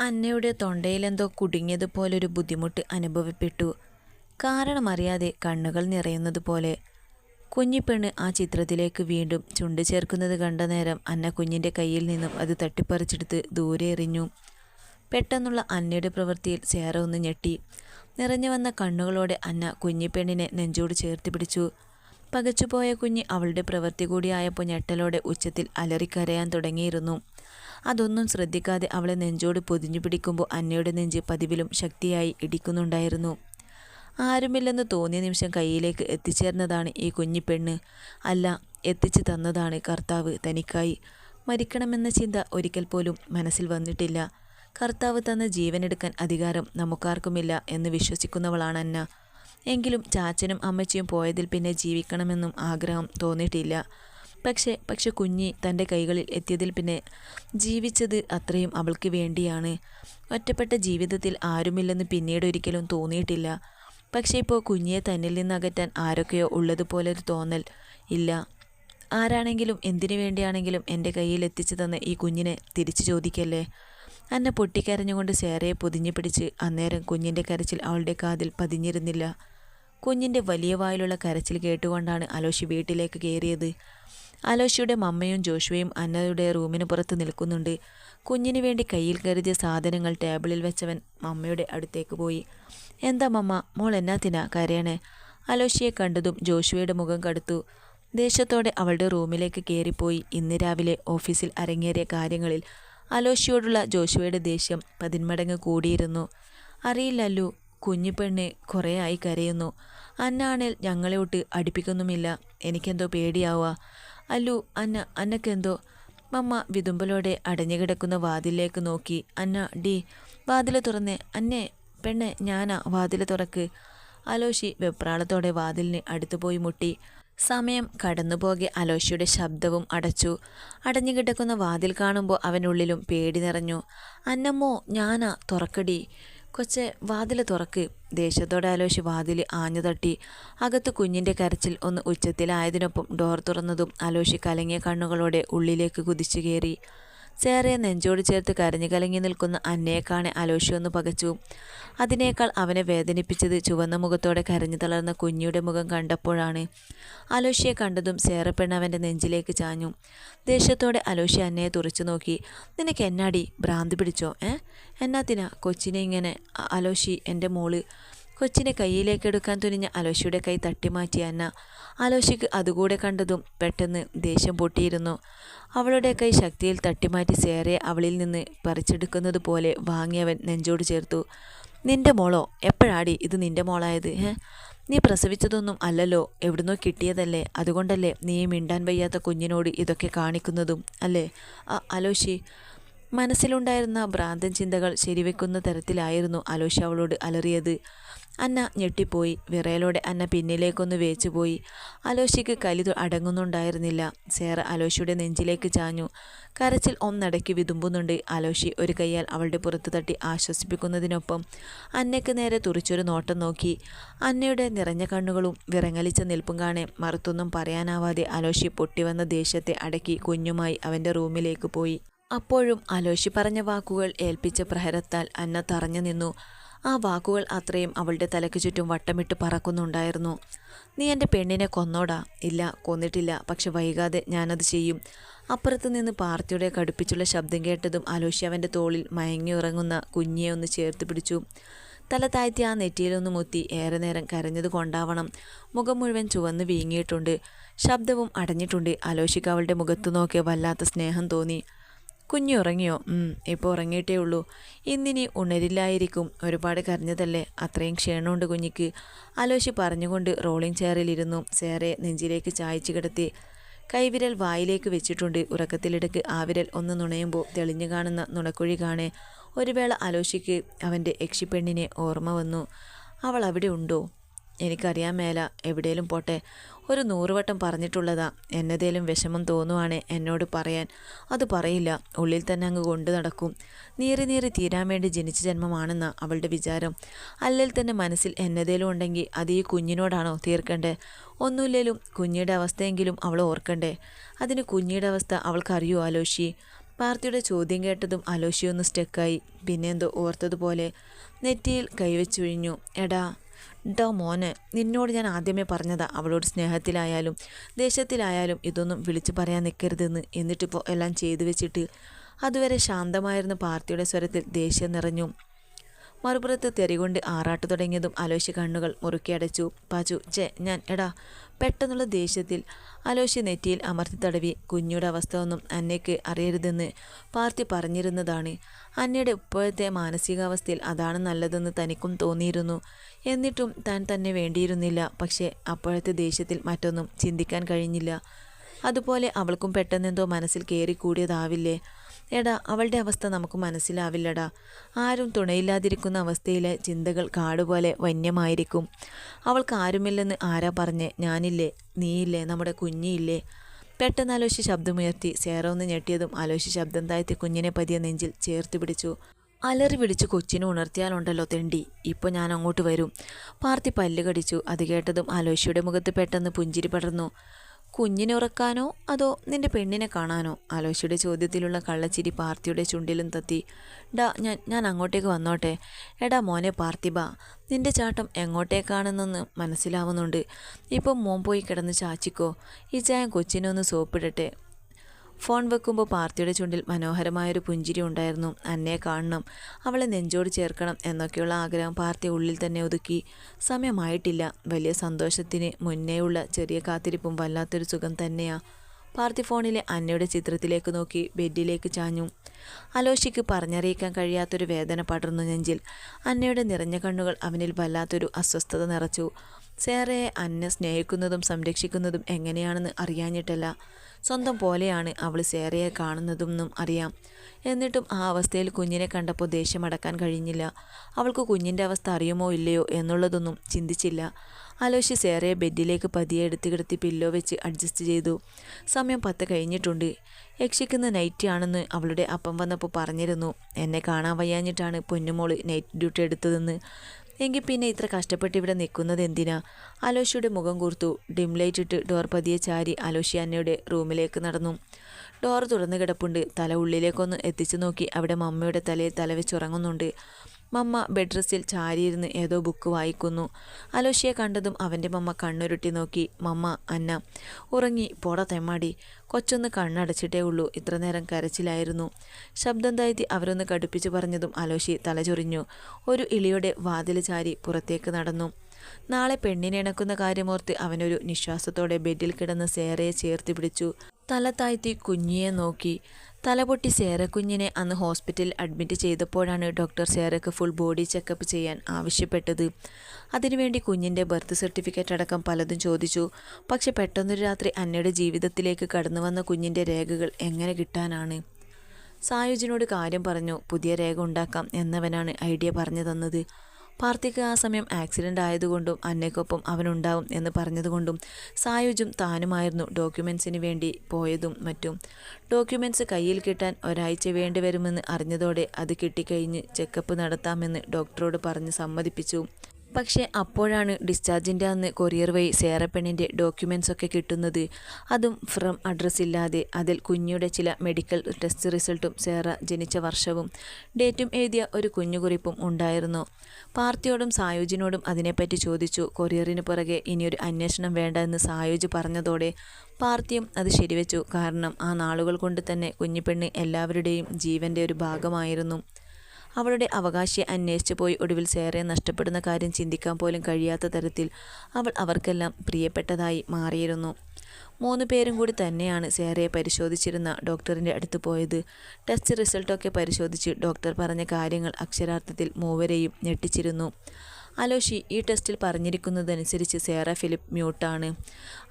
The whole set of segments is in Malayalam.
അന്നയുടെ തൊണ്ടയിലെന്തോ കുടുങ്ങിയതുപോലൊരു ബുദ്ധിമുട്ട് അനുഭവപ്പെട്ടു. കാരണമറിയാതെ കണ്ണുകൾ നിറയുന്നത് പോലെ ആ ചിത്രത്തിലേക്ക് വീണ്ടും ചുണ്ട് ചേർക്കുന്നത് കണ്ട നേരം അന്ന കുഞ്ഞിന്റെ കയ്യിൽ നിന്നും അത് തട്ടിപ്പറിച്ചെടുത്ത് ദൂരെ എറിഞ്ഞു. പെട്ടെന്നുള്ള അന്നയുടെ പ്രവൃത്തിയിൽ സേറ ഒന്ന് ഞെട്ടി. നിറഞ്ഞു വന്ന കണ്ണുകളോടെ അന്ന കുഞ്ഞിപ്പെണ്ണിനെ നെഞ്ചോട് ചേർത്ത് പിടിച്ചു. പകച്ചുപോയ കുഞ്ഞ് അവളുടെ പ്രവൃത്തി കൂടിയായപ്പോൾ ഞെട്ടലോടെ ഉച്ചത്തിൽ അലറിക്കരയാൻ തുടങ്ങിയിരുന്നു. അതൊന്നും ശ്രദ്ധിക്കാതെ അവളെ നെഞ്ചോട് പൊതിഞ്ഞു പിടിക്കുമ്പോൾ അന്നയുടെ നെഞ്ച് പതിവിലും ശക്തിയായി ഇടിക്കുന്നുണ്ടായിരുന്നു. ആരുമില്ലെന്ന് തോന്നിയ നിമിഷം കയ്യിലേക്ക് എത്തിച്ചേർന്നതാണ് ഈ കുഞ്ഞിപ്പെണ്ണ് അല്ല എത്തിച്ചു തന്നതാണ് കർത്താവ് തനിക്കായി. മരിക്കണമെന്ന ചിന്ത ഒരിക്കൽ പോലും മനസ്സിൽ വന്നിട്ടില്ല. കർത്താവ് തന്ന ജീവനെടുക്കാൻ അധികാരം നമുക്കാർക്കുമില്ല എന്ന് വിശ്വസിക്കുന്നവളാണ് അന്ന. എങ്കിലും ചാച്ചനും അമ്മച്ചിയും പോയതിൽ പിന്നെ ജീവിക്കണമെന്നും ആഗ്രഹം തോന്നിയിട്ടില്ല. പക്ഷേ പക്ഷെ കുഞ്ഞി തന്റെ കൈകളിൽ എത്തിയതിൽ പിന്നെ ജീവിച്ചത് അത്രയും അവൾക്ക് വേണ്ടിയാണ്. ഒറ്റപ്പെട്ട ജീവിതത്തിൽ ആരുമില്ലെന്ന് പിന്നീട് ഒരിക്കലും തോന്നിയിട്ടില്ല. പക്ഷേ ഇപ്പോൾ കുഞ്ഞിയെ തന്നിൽ നിന്ന് അകറ്റാൻ ആരൊക്കെയോ ഉള്ളതുപോലൊരു തോന്നൽ ഇല്ല. ആരാണെങ്കിലും എന്തിനു വേണ്ടിയാണെങ്കിലും എന്റെ കയ്യിൽ എത്തിച്ചു തന്ന ഈ കുഞ്ഞിനെ തിരിച്ചു ചോദിക്കല്ലേ? അന്നെ പൊട്ടിക്കരഞ്ഞുകൊണ്ട് സേറയെ പൊതിഞ്ഞു പിടിച്ച് അന്നേരം കുഞ്ഞിന്റെ കരച്ചിൽ അവളുടെ കാതിൽ പതിഞ്ഞിരുന്നില്ല. കുഞ്ഞിന്റെ വലിയ വായിലുള്ള കരച്ചിൽ കേട്ടുകൊണ്ടാണ് അലോഷി വീട്ടിലേക്ക് കയറിയത്. അലോഷിയുടെ മമ്മയും ജോഷുവയും അന്നയുടെ റൂമിന് പുറത്ത് നിൽക്കുന്നുണ്ട്. കുഞ്ഞിന് വേണ്ടി കയ്യിൽ കരുതിയ സാധനങ്ങൾ ടേബിളിൽ വെച്ചവൻ മമ്മയുടെ അടുത്തേക്ക് പോയി. എന്താ മമ്മ? മോൾ എന്നാത്തിനാ കരയണേ? അലോഷിയെ കണ്ടതും ജോഷുവയുടെ മുഖം കടുത്തു. ദേഷ്യത്തോടെ അവളുടെ റൂമിലേക്ക് കയറിപ്പോയി. ഇന്ന് രാവിലെ ഓഫീസിൽ അരങ്ങേറിയ കാര്യങ്ങളിൽ അലോഷിയോടുള്ള ജോഷുവയുടെ ദേഷ്യം പതിന്മടങ്ങ് കൂടിയിരുന്നു. അറിയില്ലല്ലോ കുഞ്ഞു പെണ്ണ് കുറേ ആയി കരയുന്നു. അന്നാണേൽ ഞങ്ങളെ ഒട്ട് അടുപ്പിക്കൊന്നുമില്ല. എനിക്കെന്തോ പേടിയാവുക. അല്ലു അന്ന അന്നക്കെന്തോ? മമ്മ വിതുമ്പലോടെ അടഞ്ഞുകിടക്കുന്ന വാതിലേക്ക് നോക്കി. അന്ന ഡി വാതിൽ തുറന്ന്. അന്നെ പെണ്ണെ ഞാനാ വാതിൽ തുറക്ക്. അലോഷി വെപ്രാളത്തോടെ വാതിലിന് അടുത്തുപോയി മുട്ടി. സമയം കടന്നുപോകെ അലോഷിയുടെ ശബ്ദവും അടച്ചു. അടഞ്ഞുകിടക്കുന്ന വാതിൽ കാണുമ്പോൾ അവനുള്ളിലും പേടി നിറഞ്ഞു. അന്നമ്മോ ഞാനാ തുറക്കടി കൊച്ചെ വാതിൽ തുറക്ക്. ദേഷ്യത്തോടെ ആലോചിച്ച് വാതിൽ ആഞ്ഞു തട്ടി. അകത്ത് കുഞ്ഞിന്റെ കരച്ചിൽ ഒന്ന് ഉച്ചത്തിലായതിനൊപ്പം ഡോർ തുറന്നതും ആലോചിച്ച് കലങ്ങിയ കണ്ണുകളോടെ ഉള്ളിലേക്ക് കുതിച്ചു കയറി. സേറയെ നെഞ്ചോട് ചേർത്ത് കരഞ്ഞു കലങ്ങി നിൽക്കുന്ന അന്നയെ കാണെ അലോഷ്യൊന്ന് പകച്ചു. അതിനേക്കാൾ അവനെ വേദനിപ്പിച്ചത് ചുവന്ന മുഖത്തോടെ കരഞ്ഞു തളർന്ന കുഞ്ഞിയുടെ മുഖം കണ്ടപ്പോഴാണ്. അലോഷിയെ കണ്ടതും സേറപ്പെണ്ണ് അവന്റെ നെഞ്ചിലേക്ക് ചാഞ്ഞു. ദേഷ്യത്തോടെ അലോഷി അന്നയെ തുറച്ചു നോക്കി. നിനക്ക് എന്നാടി ഭ്രാന്തി പിടിച്ചോ ഏ? എന്നാത്തിനാ കൊച്ചിനെ ഇങ്ങനെ അലോഷി എന്റെ മോൾ കൊച്ചിനെ കയ്യിലേക്കെടുക്കാൻ തുനിഞ്ഞ അലോഷിയുടെ കൈ തട്ടിമാറ്റി അന്ന. അലോഷിക്ക് അതുകൂടെ കണ്ടതും പെട്ടെന്ന് ദേഷ്യം പൊട്ടിയിരുന്നു. അവളുടെ കൈ ശക്തിയിൽ തട്ടിമാറ്റി സേറെ അവളിൽ നിന്ന് പറിച്ചെടുക്കുന്നത് പോലെ വാങ്ങിയവൻ നെഞ്ചോട് ചേർത്തു. നിന്റെ മോളോ? എപ്പോഴാടി ഇത് നിന്റെ മോളായത്? ഏ നീ പ്രസവിച്ചതൊന്നും അല്ലല്ലോ. എവിടുന്നോ കിട്ടിയതല്ലേ. അതുകൊണ്ടല്ലേ നീ മിണ്ടാൻ വയ്യാത്ത കുഞ്ഞിനോട് ഇതൊക്കെ കാണിക്കുന്നതും അല്ലേ? അലോഷി മനസ്സിലുണ്ടായിരുന്ന ഭ്രാന്തൻ ചിന്തകൾ ശരിവെക്കുന്ന തരത്തിലായിരുന്നു അലോഷി അവളോട് അലറിയത്. അന്ന ഞെട്ടിപ്പോയി. വിറയലോടെ അന്ന പിന്നിലേക്കൊന്ന് വേച്ചുപോയി. അലോഷിക്ക് കലി അടങ്ങുന്നുണ്ടായിരുന്നില്ല. സേറ അലോഷിയുടെ നെഞ്ചിലേക്ക് ചാഞ്ഞു. കരച്ചിൽ ഒന്നടക്കി വിതുമ്പുന്നുണ്ട് അലോഷി ഒരു കൈയാൽ അവളുടെ പുറത്ത് തട്ടി ആശ്വസിപ്പിക്കുന്നതിനൊപ്പം അന്നയ്ക്ക് നേരെ തുറിച്ചൊരു നോട്ടം നോക്കി. അന്നയുടെ നിറഞ്ഞ കണ്ണുകളും വിറങ്ങലിച്ച നിൽപ്പും കാണെ മറുത്തൊന്നും പറയാനാവാതെ അലോഷി പൊട്ടിവന്ന ദേഷ്യത്തെ അടക്കി കുഞ്ഞുമായി അവന്റെ റൂമിലേക്ക് പോയി. അപ്പോഴും അലോഷി പറഞ്ഞ വാക്കുകൾ ഏൽപ്പിച്ച പ്രഹരത്താൽ അന്ന തറഞ്ഞു നിന്നു. ആ വാക്കുകൾ അത്രയും അവളുടെ തലയ്ക്ക് ചുറ്റും വട്ടമിട്ട് പറക്കുന്നുണ്ടായിരുന്നു. നീ എന്റെ പെണ്ണിനെ കൊന്നോടാ. ഇല്ല കൊന്നിട്ടില്ല. പക്ഷെ വൈകാതെ ഞാനത് ചെയ്യും. അപ്പുറത്ത് നിന്ന് പാർത്തിയുടെ കടുപ്പിച്ചുള്ള ശബ്ദം കേട്ടതും അലോഷി അവന്റെ തോളിൽ മയങ്ങി ഉറങ്ങുന്ന കുഞ്ഞിയെ ഒന്ന് ചേർത്ത് പിടിച്ചു. തല താഴ്ത്തി ആ നെറ്റിയിലൊന്ന് മുത്തി ഏറെ നേരം കരഞ്ഞത് കൊണ്ടാവണം. മുഖം മുഴുവൻ ചുവന്ന് വീങ്ങിയിട്ടുണ്ട്. ശബ്ദവും അടഞ്ഞിട്ടുണ്ട്. അലോഷിക്ക് അവളുടെ മുഖത്തു നോക്കിയ വല്ലാത്ത സ്നേഹം തോന്നി. കുഞ്ഞു ഉറങ്ങിയോ ഇപ്പോൾ ഉറങ്ങിയിട്ടേ ഉള്ളൂ. ഇന്നിനി ഉണരില്ലായിരിക്കും. ഒരുപാട് കരഞ്ഞതല്ലേ? അത്രയും ക്ഷീണമുണ്ട് കുഞ്ഞിക്ക്. അലോശി പറഞ്ഞുകൊണ്ട് റോളിംഗ് ചെയറിലിരുന്നു. സേറെ നെഞ്ചിലേക്ക് ചായച്ചു കിടത്തി. കൈവിരൽ വായിലേക്ക് വെച്ചിട്ടുണ്ട്. ഉറക്കത്തിലിടക്ക് ആ വിരൽ ഒന്ന് നുണയുമ്പോൾ തെളിഞ്ഞു കാണുന്ന നുണക്കുഴി കാണെ. ഒരു വേള അലോഷിക്ക് അവന്റെ യക്ഷിപ്പെണ്ണിനെ ഓർമ്മ വന്നു. അവൾ അവിടെ ഉണ്ടോ? എനിക്കറിയാൻ മേല. എവിടെയും പോട്ടെ. ഒരു നൂറുവട്ടം പറഞ്ഞിട്ടുള്ളതാ. എന്നതേലും വിഷമം തോന്നുവാണ് എന്നോട് പറയാൻ. അത് പറയില്ല. ഉള്ളിൽ തന്നെ അങ്ങ് കൊണ്ടു നടക്കും. നീറി നീറി തീരാൻ വേണ്ടി ജനിച്ച ജന്മമാണെന്ന അവളുടെ വിചാരം. അല്ലെങ്കിൽ തന്നെ മനസ്സിൽ എന്നതേലും ഉണ്ടെങ്കിൽ അത് ഈ കുഞ്ഞിനോടാണോ തീർക്കണ്ടേ? ഒന്നുമില്ലേലും കുഞ്ഞിയുടെ അവസ്ഥയെങ്കിലും അവൾ ഓർക്കണ്ടേ? അതിന് കുഞ്ഞിയുടെ അവസ്ഥ അവൾക്കറിയോ ആലോചി പാർത്തിയുടെ ചോദ്യം കേട്ടതും അലോഷിയൊന്ന് സ്റ്റെക്കായി. പിന്നെന്തോ ഓർത്തതുപോലെ നെറ്റിയിൽ കൈവച്ചൊഴിഞ്ഞു. എടാ ഡോ മോനെ നിന്നോട് ഞാൻ ആദ്യമേ പറഞ്ഞതാ അവളോട് സ്നേഹത്തിലായാലും ദേഷ്യത്തിലായാലും ഇതൊന്നും വിളിച്ചു പറയാൻ നിൽക്കരുതെന്ന് എന്നിട്ടിപ്പോൾ എല്ലാം ചെയ്തു വെച്ചിട്ട് അതുവരെ ശാന്തമായിരുന്ന പാർത്തിയുടെ സ്വരത്തിൽ ദേഷ്യം നിറഞ്ഞു. മറുപുറത്ത് തെറികൊണ്ട് ആറാട്ട് തുടങ്ങിയതും അലോശി കണ്ണുകൾ മുറുക്കിയടച്ചു. പാച്ചു ചെ ഞാൻ എടാ പെട്ടെന്നുള്ള ദേഷ്യത്തിൽ അലോശി നെറ്റിയിൽ അമർത്തി തടവി. കുഞ്ഞുടെ അവസ്ഥ ഒന്നും അന്നയ്ക്ക് അറിയരുതെന്ന് പാർത്തി പറഞ്ഞിരുന്നതാണ്. അന്നയുടെ ഇപ്പോഴത്തെ മാനസികാവസ്ഥയിൽ അതാണ് നല്ലതെന്ന് തനിക്കും തോന്നിയിരുന്നു. എന്നിട്ടും താൻ തന്നെ വേണ്ടിയിരുന്നില്ല. പക്ഷേ അപ്പോഴത്തെ ദേഷ്യത്തിൽ മറ്റൊന്നും ചിന്തിക്കാൻ കഴിഞ്ഞില്ല. അതുപോലെ അവൾക്കും പെട്ടെന്നെന്തോ മനസ്സിൽ കയറിക്കൂടിയതാവില്ലേ എടാ അവളുടെ അവസ്ഥ നമുക്ക് മനസ്സിലാവില്ലടാ. ആരും തുണയില്ലാതിരിക്കുന്ന അവസ്ഥയിലെ ചിന്തകൾ കാടുപോലെ വന്യമായിരിക്കും. അവൾക്ക് ആരുമില്ലെന്ന് ആരാ പറഞ്ഞ് ഞാനില്ലേ നീയില്ലേ നമ്മുടെ കുഞ്ഞിയില്ലേ പെട്ടെന്ന് ആലോചിച്ച് ശബ്ദമുയർത്തി സേറൊന്ന് ഞെട്ടിയതും ആലോചിച്ച് ശബ്ദം താഴ്ത്തി കുഞ്ഞിനെ പതിയ നെഞ്ചിൽ ചേർത്ത് പിടിച്ചു. അലറി പിടിച്ച് കൊച്ചിനെ ഉണർത്തിയാലുണ്ടല്ലോ തെണ്ടി ഇപ്പോൾ ഞാൻ അങ്ങോട്ട് വരും. പാർത്തി പല്ല് കടിച്ചു അത് കേട്ടതും ആലോചിയുടെ മുഖത്ത് പെട്ടെന്ന് പുഞ്ചിരി പടർന്നു. കുഞ്ഞിനെ ഉറക്കാനോ അതോ നിന്റെ പെണ്ണിനെ കാണാനോ? ആലോശിയുടെ ചോദ്യത്തിലുള്ള കള്ളച്ചിരി പാർത്തിയുടെ ചുണ്ടിലും തത്തി. ഡാ ഞാൻ ഞാൻ അങ്ങോട്ടേക്ക് വന്നോട്ടെ. എടാ മോനെ പാർത്ഥിബ നിന്റെ ചാട്ടം എങ്ങോട്ടേക്കാണെന്നൊന്ന് മനസ്സിലാവുന്നുണ്ട്. ഇപ്പം മോൻ പോയി കിടന്ന് ചാച്ചിക്കോ. ഈ ചായം കൊച്ചിനൊന്ന് സോപ്പിടട്ടെ. ഫോൺ വെക്കുമ്പോൾ പാർത്തിയുടെ ചുണ്ടിൽ മനോഹരമായൊരു പുഞ്ചിരി ഉണ്ടായിരുന്നു. അന്നയെ കാണണം. അവളെ നെഞ്ചോട് ചേർക്കണം എന്നൊക്കെയുള്ള ആഗ്രഹം പാർത്തി ഉള്ളിൽ തന്നെ ഒതുക്കി. സമയമായിട്ടില്ല. വലിയ സന്തോഷത്തിന് മുന്നേയുള്ള ചെറിയ കാത്തിരിപ്പും വല്ലാത്തൊരു സുഖം തന്നെയാ. പാർത്തി ഫോണിലെ അന്നയുടെ ചിത്രത്തിലേക്ക് നോക്കി ബെഡിലേക്ക് ചാഞ്ഞു. അലോഷിക്ക് പറഞ്ഞറിയിക്കാൻ കഴിയാത്തൊരു വേദന പടർന്നു നെഞ്ചിൽ. അന്നയുടെ നിറഞ്ഞ കണ്ണുകൾ അവനിൽ വല്ലാത്തൊരു അസ്വസ്ഥത നിറച്ചു. സേറയെ അന്ന സ്നേഹിക്കുന്നതും സംരക്ഷിക്കുന്നതും എങ്ങനെയാണെന്ന് അറിയാഞ്ഞിട്ടല്ല. സ്വന്തം പോലെയാണ് അവൾ സേറയെ കാണുന്നതെന്നും അറിയാം. എന്നിട്ടും ആ അവസ്ഥയിൽ കുഞ്ഞിനെ കണ്ടപ്പോൾ ദേഷ്യമടക്കാൻ കഴിഞ്ഞില്ല. അവൾക്ക് കുഞ്ഞിന്റെ അവസ്ഥ അറിയുമോ ഇല്ലയോ എന്നുള്ളതൊന്നും ചിന്തിച്ചില്ല. അലോഷി സേറയെ ബെഡിലേക്ക് പതിയെ എടുത്ത് കിടത്തി പില്ലോ വെച്ച് അഡ്ജസ്റ്റ് ചെയ്തു. സമയം പത്ത് കഴിഞ്ഞിട്ടുണ്ട്. യക്ഷിക്കുന്ന നൈറ്റ് ആണെന്ന് അവളുടെ അപ്പം വന്നപ്പോൾ പറഞ്ഞിരുന്നു. എന്നെ കാണാൻ വയ്യാഞ്ഞിട്ടാണ് പൊന്നുമോൾ നൈറ്റ് ഡ്യൂട്ടി എടുത്തതെന്ന്. എങ്കിൽ പിന്നെ ഇത്ര കഷ്ടപ്പെട്ട് ഇവിടെ നിൽക്കുന്നത് എന്തിനാ? അലോഷിയുടെ മുഖം കൂർത്തു. ഡിം ലൈറ്റ് ഇട്ട് ഡോർ പതിയെ ചാരി അലോഷി അന്നയുടെ റൂമിലേക്ക് നടന്നു. ഡോർ തുറന്നു കിടപ്പുണ്ട്. തല ഉള്ളിലേക്കൊന്ന് എത്തിച്ചു നോക്കി. അവിടെ മമ്മയുടെ തലയിൽ തല വെച്ചുറങ്ങുന്നുണ്ട് മമ്മ ബെഡ് റെസ്റ്റിൽ ചാരിയിരുന്ന് ഏതോ ബുക്ക് വായിക്കുന്നു. അലോഷിയെ കണ്ടതും അവന്റെ മമ്മ കണ്ണുരുട്ടി നോക്കി മമ്മ അന്ന. ഉറങ്ങി പോട തെമ്മാടി. കൊച്ചൊന്ന് കണ്ണടച്ചിട്ടേ ഉള്ളൂ. ഇത്ര നേരം കരച്ചിലായിരുന്നു. ശബ്ദം താഴ്ത്തി അവരൊന്ന് കടുപ്പിച്ചു പറഞ്ഞതും അലോഷി തലചൊറിഞ്ഞു ഒരു ഇളിയുടെ വാതിൽ ചാരി പുറത്തേക്ക് നടന്നു. നാളെ പെണ്ണിനെ ഇണക്കുന്ന കാര്യമോർത്ത് അവനൊരു നിശ്വാസത്തോടെ ബെഡിൽ കിടന്ന് സേറയെ ചേർത്ത് പിടിച്ചു. തല താഴ്ത്തി കുഞ്ഞിയെ നോക്കി. തലപൊട്ടി സേറക്കുഞ്ഞിനെ അന്ന് ഹോസ്പിറ്റലിൽ അഡ്മിറ്റ് ചെയ്തപ്പോഴാണ് ഡോക്ടർ സേറക്ക് ഫുൾ ബോഡി ചെക്കപ്പ് ചെയ്യാൻ ആവശ്യപ്പെട്ടത്. അതിനുവേണ്ടി കുഞ്ഞിന്റെ ബർത്ത് സർട്ടിഫിക്കറ്റ് അടക്കം പലതും ചോദിച്ചു. പക്ഷെ പെട്ടെന്നൊരു രാത്രി അന്നയുടെ ജീവിതത്തിലേക്ക് കടന്നു വന്ന കുഞ്ഞിന്റെ രേഖകൾ എങ്ങനെ കിട്ടാനാണ്? സായുജിനോട് കാര്യം പറഞ്ഞു പുതിയ രേഖ ഉണ്ടാക്കാം എന്നവനാണ് ഐഡിയ പറഞ്ഞു തന്നത്. പാർത്തിക്ക് ആ സമയം ആക്സിഡന്റ് ആയതുകൊണ്ടും അന്നയ്ക്കൊപ്പം അവനുണ്ടാവും എന്ന് പറഞ്ഞതുകൊണ്ടും സായുജും താനുമായിരുന്നു ഡോക്യുമെൻസിന് വേണ്ടി പോയതും മറ്റും. ഡോക്യുമെൻസ് കയ്യിൽ കിട്ടാൻ ഒരാഴ്ച വേണ്ടിവരുമെന്ന് അറിഞ്ഞതോടെ അത് കിട്ടിക്കഴിഞ്ഞ് ചെക്കപ്പ് നടത്താമെന്ന് ഡോക്ടറോട് പറഞ്ഞ് സമ്മതിപ്പിച്ചു. പക്ഷേ അപ്പോഴാണ് ഡിസ്ചാർജിന്റെ അന്ന് കൊറിയർ വഴി സേറപ്പെണ്ണിന്റെ ഡോക്യുമെൻസ് ഒക്കെ കിട്ടുന്നത്. അതും ഫ്രം അഡ്രസ്സ് ഇല്ലാതെ അതിൽ കുഞ്ഞിയുടെ ചില മെഡിക്കൽ ടെസ്റ്റ് റിസൾട്ടും സേറ ജനിച്ച വർഷവും ഡേറ്റും എഴുതിയ ഒരു കുഞ്ഞുകുറിപ്പും ഉണ്ടായിരുന്നു. പാർത്തിയോടും സായുജിനോടും അതിനെപ്പറ്റി ചോദിച്ചു. കൊറിയറിന് പുറകെ ഇനിയൊരു അന്വേഷണം വേണ്ട എന്ന് സായുജ് പറഞ്ഞതോടെ പാർത്തിയും അത് ശരിവെച്ചു. കാരണം ആ നാളുകൾ കൊണ്ട് തന്നെ കുഞ്ഞിപ്പെണ്ണ് എല്ലാവരുടെയും ജീവന്റെ ഒരു ഭാഗമായിരുന്നു. അവളുടെ അവകാശിയെ അന്വേഷിച്ചു പോയി ഒടുവിൽ സേറെ നഷ്ടപ്പെടുന്ന കാര്യം ചിന്തിക്കാൻ പോലും കഴിയാത്ത തരത്തിൽ അവൾ അവർക്കെല്ലാം പ്രിയപ്പെട്ടതായി മാറിയിരുന്നു. മൂന്ന് പേരും കൂടി തന്നെയാണ് സേറയെ പരിശോധിച്ചിരുന്ന ഡോക്ടറിന്റെ അടുത്ത് പോയത്. ടെസ്റ്റ് റിസൾട്ടൊക്കെ പരിശോധിച്ച് ഡോക്ടർ പറഞ്ഞ കാര്യങ്ങൾ അക്ഷരാർത്ഥത്തിൽ മൂവരെയും ഞെട്ടിച്ചിരുന്നു. അലോഷി ഈ ടെസ്റ്റിൽ പറഞ്ഞിരിക്കുന്നതനുസരിച്ച് സേറ ഫിലിപ്പ് മ്യൂട്ടാണ്.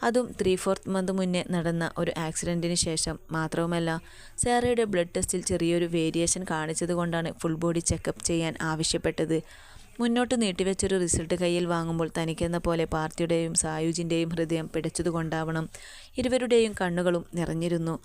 അതും ത്രീ ഫോർത്ത് മന്ത് മുന്നേ നടന്ന ഒരു ആക്സിഡന്റിന് ശേഷം മാത്രവുമല്ല സേറയുടെ ബ്ലഡ് ടെസ്റ്റിൽ ചെറിയൊരു വേരിയേഷൻ കാണിച്ചതുകൊണ്ടാണ് ഫുൾ ബോഡി ചെക്കപ്പ് ചെയ്യാൻ ആവശ്യപ്പെട്ടത്. മുന്നോട്ട് നീട്ടിവെച്ചൊരു റിസൾട്ട് കയ്യിൽ വാങ്ങുമ്പോൾ തനിക്കെന്ന പോലെ പാർട്ടിയുടെയും സായുജിന്റെയും ഹൃദയം പിടച്ചതുകൊണ്ടാവണം ഇരുവരുടെയും കണ്ണുകളും നിറഞ്ഞിരുന്നു.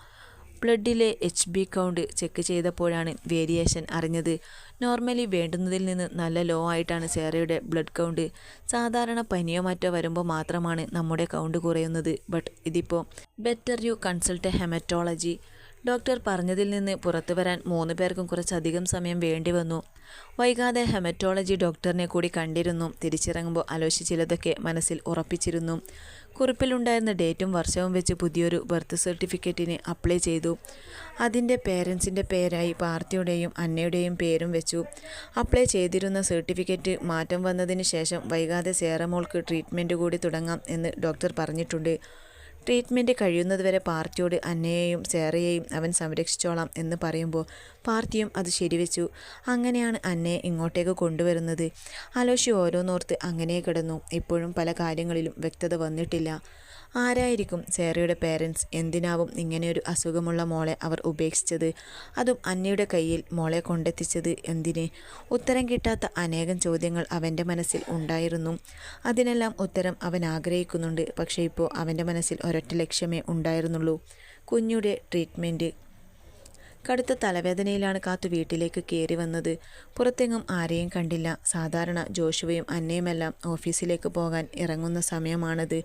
ബ്ലഡിലെ എച്ച് ബി കൗണ്ട് ചെക്ക് ചെയ്തപ്പോഴാണ് വേരിയേഷൻ അറിഞ്ഞത്. നോർമലി വേണ്ടുന്നതിൽ നിന്ന് നല്ല ലോ ആയിട്ടാണ് സേറയുടെ ബ്ലഡ് കൗണ്ട് സാധാരണ പനിയോ മറ്റോ വരുമ്പോൾ മാത്രമാണ് നമ്മുടെ കൗണ്ട് കുറയുന്നത്. ബട്ട് ഇതിപ്പോൾ better you consult haematology doctor പറഞ്ഞതിൽ നിന്ന് പുറത്തു വരാൻ മൂന്ന് പേർക്കും കുറച്ചധികം സമയം വേണ്ടി വന്നു. വൈകാതെ ഹെമറ്റോളജി ഡോക്ടറിനെ കൂടി കണ്ടിരുന്നു. തിരിച്ചിറങ്ങുമ്പോൾ അലോശി ചിലതൊക്കെ മനസ്സിൽ ഉറപ്പിച്ചിരുന്നു. കുറിപ്പിലുണ്ടായിരുന്ന ഡേറ്റും വർഷവും വെച്ച് പുതിയൊരു ബർത്ത് സർട്ടിഫിക്കറ്റിന് അപ്ലൈ ചെയ്തു. അതിന്റെ പേരൻസിന്റെ പേരായി പാർത്ഥിയുടെയും അന്നയുടെയും പേരും വെച്ചു. അപ്ലൈ ചെയ്തിരുന്ന സർട്ടിഫിക്കറ്റ് മാറ്റം വന്നതിന് ശേഷം വൈകാതെ സേറമോൾക്ക് ട്രീറ്റ്മെന്റ് കൂടി തുടങ്ങാം എന്ന് ഡോക്ടർ പറഞ്ഞിട്ടുണ്ട്. ട്രീറ്റ്മെന്റ് കഴിയുന്നതുവരെ പാർട്ടിയോട് അന്നയെയും സേറയെയും അവൻ സംരക്ഷിച്ചോളാം എന്ന് പറയുമ്പോൾ പാർട്ടിയും അത് ശരിവെച്ചു. അങ്ങനെയാണ് അന്നയെ ഇങ്ങോട്ടേക്ക് കൊണ്ടുവരുന്നത്. അലോഷി ഓരോന്നോർത്ത് അങ്ങനെ കിടന്നു. ഇപ്പോഴും പല കാര്യങ്ങളിലും വ്യക്തത വന്നിട്ടില്ല. ആരായിരിക്കും സേറയുടെ പേരൻസ് എന്തിനാവും ഇങ്ങനെയൊരു അസുഖമുള്ള മോളെ അവർ ഉപേക്ഷിച്ചത്? അതും അന്നയുടെ കയ്യിൽ മോളെ കൊണ്ടെത്തിച്ചത് എന്തിന്? ഉത്തരം കിട്ടാത്ത അനേകം ചോദ്യങ്ങൾ അവന്റെ മനസ്സിൽ ഉണ്ടായിരുന്നു. അതിനെല്ലാം ഉത്തരം അവൻ ആഗ്രഹിക്കുന്നുണ്ട്. പക്ഷേ ഇപ്പോൾ അവന്റെ മനസ്സിൽ ഒരൊറ്റ ലക്ഷ്യമേ ഉണ്ടായിരുന്നുള്ളൂ. കുഞ്ഞുടെ ട്രീറ്റ്മെന്റ് കടുത്ത തലവേദനയിലാണ് കാത്തു വീട്ടിലേക്ക് കയറി വന്നത്. പുറത്തെങ്ങും ആരെയും കണ്ടില്ല. സാധാരണ ജോഷുവയും അന്നയുമെല്ലാം ഓഫീസിലേക്ക് പോകാൻ ഇറങ്ങുന്ന സമയമാണത്.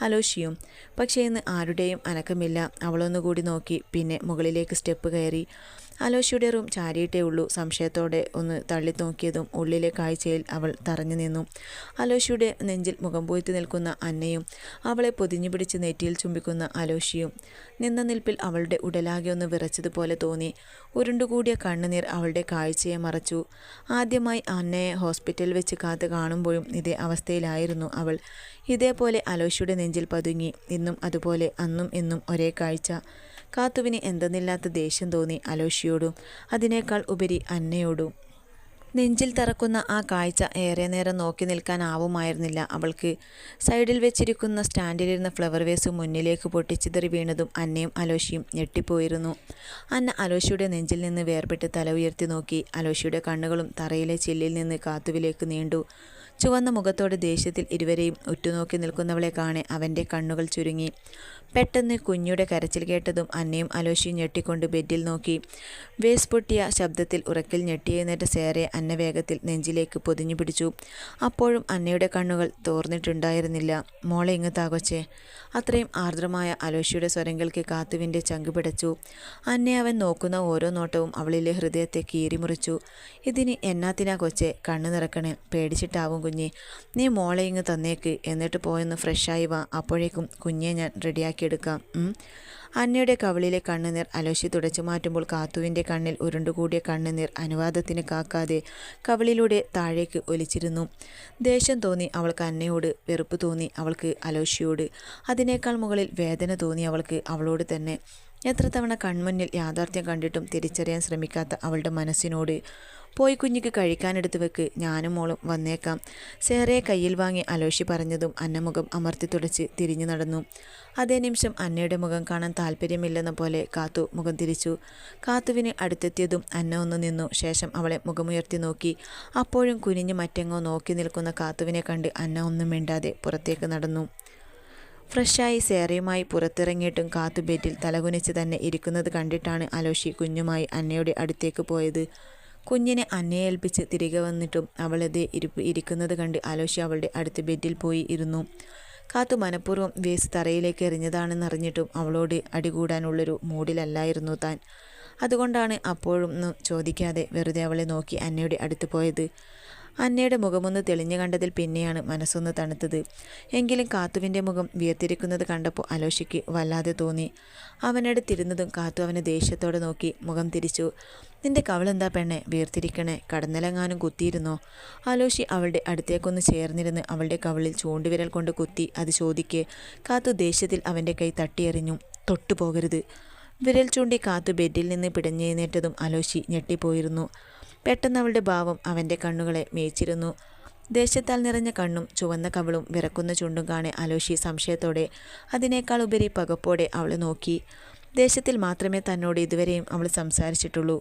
അലോഷിയും പക്ഷേ ഇന്ന് ആരുടെയും അനക്കമില്ല. അവളൊന്നുകൂടി നോക്കി പിന്നെ മുകളിലേക്ക് സ്റ്റെപ്പ് കയറി. അലോഷിയുടെ റൂം ചാരിയിട്ടേ ഉള്ളൂ. സംശയത്തോടെ ഒന്ന് തള്ളി നോക്കിയതും ഉള്ളിലെ കാഴ്ചയിൽ അവൾ തറഞ്ഞു നിന്നു. അലോഷിയുടെ നെഞ്ചിൽ മുഖം പോയിത്തു നിൽക്കുന്ന അന്നയും അവളെ പൊതിഞ്ഞു പിടിച്ച് നെറ്റിയിൽ ചുംബിക്കുന്ന അലോഷിയും നിന്ന നിൽപ്പിൽ അവളുടെ ഉടലാകെ ഒന്ന് വിറച്ചതുപോലെ തോന്നി. ഉരുണ്ടുകൂടിയ കണ്ണുനീർ അവളുടെ കാഴ്ചയെ മറച്ചു. ആദ്യമായി അന്നയെ ഹോസ്പിറ്റലിൽ വെച്ച് കാത്ത് കാണുമ്പോഴും ഇതേ അവസ്ഥയിലായിരുന്നു അവൾ. ഇതേപോലെ അലോഷിയുടെ നെഞ്ചിൽ പതുങ്ങി. ഇന്നും അതുപോലെ അന്നും എന്നും ഒരേ കാഴ്ച. കാത്തുവിന് എന്തെന്നില്ലാത്ത ദേഷ്യം തോന്നി അലോഷിയോടും അതിനേക്കാൾ ഉപരി അന്നയോടും. നെഞ്ചിൽ തറക്കുന്ന ആ കാഴ്ച ഏറെ നേരം നോക്കി നിൽക്കാനാവുമായിരുന്നില്ല അവൾക്ക്. സൈഡിൽ വെച്ചിരിക്കുന്ന സ്റ്റാൻഡിലിരുന്ന ഫ്ലവർ വേസ് മുന്നിലേക്ക് പൊട്ടിച്ചിതറി വീണതും അന്നയും അലോഷിയും ഞെട്ടിപ്പോയിരുന്നു. അന്ന അലോഷിയുടെ നെഞ്ചിൽ നിന്ന് വേർപെട്ട് തല ഉയർത്തി നോക്കി അലോഷിയുടെ കണ്ണുകളും തറയിലെ ചില്ലിൽ നിന്ന് കാത്തുവിലേക്ക് നീണ്ടു. ചുവന്ന മുഖത്തോട് ദേഷ്യത്തിൽ ഇരുവരെയും ഉറ്റുനോക്കി നിൽക്കുന്നവളെ കാണെ അവന്റെ കണ്ണുകൾ ചുരുങ്ങി. പെട്ടെന്ന് കുഞ്ഞുടെ കരച്ചിൽ കേട്ടതും അന്നയും അലോഷിയും ഞെട്ടിക്കൊണ്ട് ബെഡിൽ നോക്കി. വേസ് പൊട്ടിയ ശബ്ദത്തിൽ ഉറക്കിൽ ഞെട്ടിയെഴുന്നേറ്റ സേറെ അന്ന വേഗത്തിൽ നെഞ്ചിലേക്ക് പൊതിഞ്ഞു പിടിച്ചു. അപ്പോഴും അന്നയുടെ കണ്ണുകൾ തോർന്നിട്ടുണ്ടായിരുന്നില്ല. മോളെ ഇങ്ങ് താകൊച്ചേ. അത്രയും ആർദ്രമായ അലോഷിയുടെ സ്വരങ്ങൾക്ക് കാത്തുവിന്റെ ചങ്ക് പിടച്ചു. അന്നെ അവൻ നോക്കുന്ന ഓരോ നോട്ടവും അവളിലെ ഹൃദയത്തെ കീറിമുറിച്ചു. ഇതിന് എന്നാത്തിനാ കൊച്ചെ? കണ്ണു നിറക്കണേ. പേടിച്ചിട്ടാവും കുഞ്ഞെ നീ മോളെ ഇങ്ങ് തന്നേക്ക് എന്നിട്ട് പോയൊന്ന് ഫ്രഷായി വാ അപ്പോഴേക്കും കുഞ്ഞെ ഞാൻ റെഡിയാക്കിയെടുക്കാം അന്നയുടെ കവിളിലെ കണ്ണുനീർ അലോശി തുടച്ചു മാറ്റുമ്പോൾ കാത്തുവിന്റെ കണ്ണിൽ ഉരുണ്ടുകൂടിയ കണ്ണുനീർ അനുവാദത്തിന് കാക്കാതെ കവിളിലൂടെ താഴേക്ക് ഒലിച്ചിരുന്നു. ദേഷ്യം തോന്നി അവൾക്ക് അന്നയോട് വെറുപ്പ് തോന്നി അവൾക്ക് അലോശിയോട് അതിനേക്കാൾ മുകളിൽ വേദന തോന്നി അവൾക്ക് അവളോട് തന്നെ. എത്ര തവണ കൺമുന്നിൽ യാഥാർത്ഥ്യം കണ്ടിട്ടും തിരിച്ചറിയാൻ ശ്രമിക്കാത്ത അവളുടെ മനസ്സിനോട് പോയി കുഞ്ഞിക്ക് കഴിക്കാനെടുത്ത് വെക്ക്. ഞാനും മോളും വന്നേക്കാം. സേറയെ കയ്യിൽ വാങ്ങി അലോഷി പറഞ്ഞതും അന്നമുഖം അമർത്തി തുടച്ച് തിരിഞ്ഞു നടന്നു. അതേ നിമിഷം അന്നയുടെ മുഖം കാണാൻ താല്പര്യമില്ലെന്ന പോലെ കാത്തു മുഖം തിരിച്ചു. കാത്തുവിന് അടുത്തെത്തിയതും അന്ന ഒന്ന് നിന്നു. ശേഷം അവളെ മുഖമുയർത്തി നോക്കി. അപ്പോഴും കുനിഞ്ഞ് മറ്റെങ്ങോ നോക്കി നിൽക്കുന്ന കാത്തുവിനെ കണ്ട് അന്ന ഒന്നും മിണ്ടാതെ പുറത്തേക്ക് നടന്നു. ഫ്രഷായി സേറയുമായി പുറത്തിറങ്ങിയിട്ടും കാത്തു ബെറ്റിൽ തലകുനിച്ച് തന്നെ ഇരിക്കുന്നത് കണ്ടിട്ടാണ് അലോഷി കുഞ്ഞുമായി അന്നയുടെ അടുത്തേക്ക് പോയത്. കുഞ്ഞിനെ അന്നയെ ഏൽപ്പിച്ച് തിരികെ വന്നിട്ടും അവളത് ഇരിപ്പ് ഇരിക്കുന്നത് കണ്ട് അലോഷി അവളുടെ അടുത്ത് ബെഡിൽ പോയി ഇരുന്നു. കാത്തു മനഃപൂർവം വേസ് തറയിലേക്ക് എറിഞ്ഞതാണെന്നറിഞ്ഞിട്ടും അവളോട് അടികൂടാനുള്ളൊരു മൂഡിലല്ലായിരുന്നു താൻ. അതുകൊണ്ടാണ് അപ്പോഴൊന്നും ചോദിക്കാതെ വെറുതെ അവളെ നോക്കി അന്നയുടെ അടുത്ത് പോയത്. അന്നയുടെ മുഖമൊന്ന് തെളിഞ്ഞു കണ്ടതിൽ പിന്നെയാണ് മനസ്സൊന്ന് തണുത്തത്. എങ്കിലും കാത്തുവിന്റെ മുഖം വിയർത്തിരിക്കുന്നത് കണ്ടപ്പോൾ അലോഷിക്ക് വല്ലാതെ തോന്നി. അവനടുത്തിരുന്നതും കാത്തു അവനെ ദേഷ്യത്തോടെ നോക്കി മുഖം തിരിച്ചു. നിന്റെ കവളെന്താ പെണ്ണെ? വീർത്തിരിക്കണേ കടന്നലങ്ങാനും കുത്തിയിരുന്നോ? ആലോഷി അവളുടെ അടുത്തേക്കൊന്ന് ചേർന്നിരുന്ന് അവളുടെ കവളിൽ ചൂണ്ടുവിരൽ കൊണ്ട് കുത്തി അത് ചോദിക്കെ. കാത്തു ദേഷ്യത്തിൽ അവന്റെ കൈ തട്ടിയെറിഞ്ഞു. തൊട്ടുപോകരുത്. വിരൽ ചൂണ്ടി കാത്തു ബെഡിൽ നിന്ന് പിടഞ്ഞെഴുന്നേറ്റതും അലോഷി ഞെട്ടിപ്പോയിരുന്നു. പെട്ടെന്ന് അവളുടെ ഭാവം അവന്റെ കണ്ണുകളെ മേയിച്ചിരുന്നു ദേശത്താൽ നിറഞ്ഞ കണ്ണും ചുവന്ന കവളും വിറക്കുന്ന ചുണ്ടും കാണെ അലോഷി സംശയത്തോടെ അതിനേക്കാൾ ഉപരി പകപ്പോടെ അവൾ നോക്കി. ദേശത്തിൽ മാത്രമേ തന്നോട് ഇതുവരെയും അവൾ സംസാരിച്ചിട്ടുള്ളൂ.